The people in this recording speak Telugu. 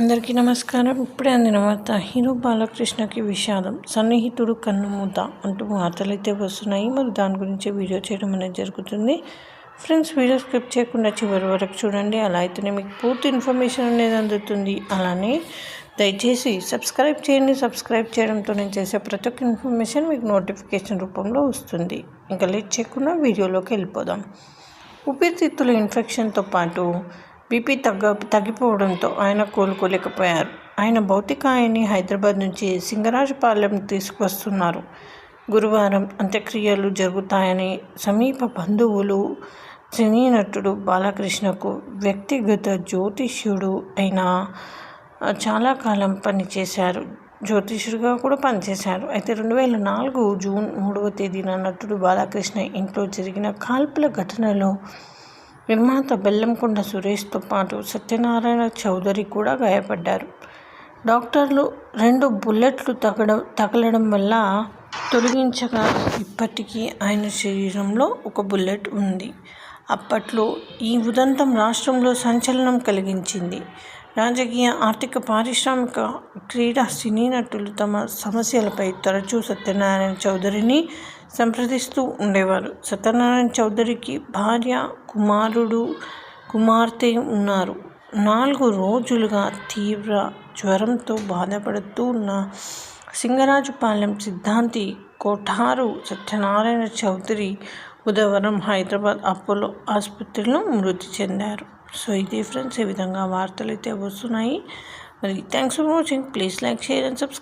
అందరికీ నమస్కారం. ఇప్పుడే అందిన వార్త హీరో బాలకృష్ణకి విషాదం సన్నిహితుడు కన్నుమూత అంటూ వార్తలు అయితే వస్తున్నాయి. మరి దాని గురించి వీడియో చేయడం అనేది జరుగుతుంది. ఫ్రెండ్స్ వీడియో స్క్రిప్ట్ చేయకుండా చివరి వరకు చూడండి. అలా అయితేనే మీకు పూర్తి ఇన్ఫర్మేషన్ అనేది అందుతుంది. అలానే దయచేసి సబ్స్క్రైబ్ చేయండి. సబ్స్క్రైబ్ చేయడంతో నేను చేసే ప్రతి ఒక్క ఇన్ఫర్మేషన్ మీకు నోటిఫికేషన్ రూపంలో వస్తుంది. ఇంకా లేట్ చేయకుండా వీడియోలోకి వెళ్ళిపోదాం. ఊపిరితిత్తుల ఇన్ఫెక్షన్తో పాటు బీపీ తగ్గ తగ్గిపోవడంతో ఆయన కోలుకోలేకపోయారు. ఆయన భౌతికాయని హైదరాబాద్ నుంచి సింగరాజపాలెం తీసుకువస్తున్నారు. గురువారం అంత్యక్రియలు జరుగుతాయని సమీప బంధువులు సినీ నటుడు బాలకృష్ణకు వ్యక్తిగత జ్యోతిష్యుడు అయిన చాలా కాలం పనిచేశారు. జ్యోతిష్యుడిగా కూడా పనిచేశారు. అయితే రెండు వేల నాలుగు జూన్ మూడవ తేదీన నటుడు బాలకృష్ణ ఇంట్లో జరిగిన కాల్పుల ఘటనలో నిర్మాత బెల్లంకొండ సురేష్తో పాటు సత్యనారాయణ చౌదరి కూడా గాయపడ్డారు. డాక్టర్లు రెండు బుల్లెట్లు తగడం తగలడం వల్ల తొలగించగా ఇప్పటికీ ఆయన శరీరంలో ఒక బుల్లెట్ ఉంది. అప్పట్లో ఈ ఉదంతం రాష్ట్రంలో సంచలనం కలిగించింది. రాజకీయ ఆర్థిక పారిశ్రామిక క్రీడా సినీ నటులు తమ సమస్యలపై తరచూ సత్యనారాయణ చౌదరిని సంప్రదిస్తూ ఉండేవారు. సత్యనారాయణ చౌదరికి భార్య కుమారుడు కుమార్తె ఉన్నారు. నాలుగు రోజులుగా తీవ్ర జ్వరంతో బాధపడుతూ ఉన్న సింగరాజుపాలెం సిద్ధాంతి కోఠారు సత్యనారాయణ చౌదరి బుధవారం హైదరాబాద్ అపోలో ఆసుపత్రిలో మృతి చెందారు. సో ఇది ఫ్రెండ్స్ ఈ విధంగా వార్తలు అయితే వస్తున్నాయి. మరి thanks for watching please like share and subscribe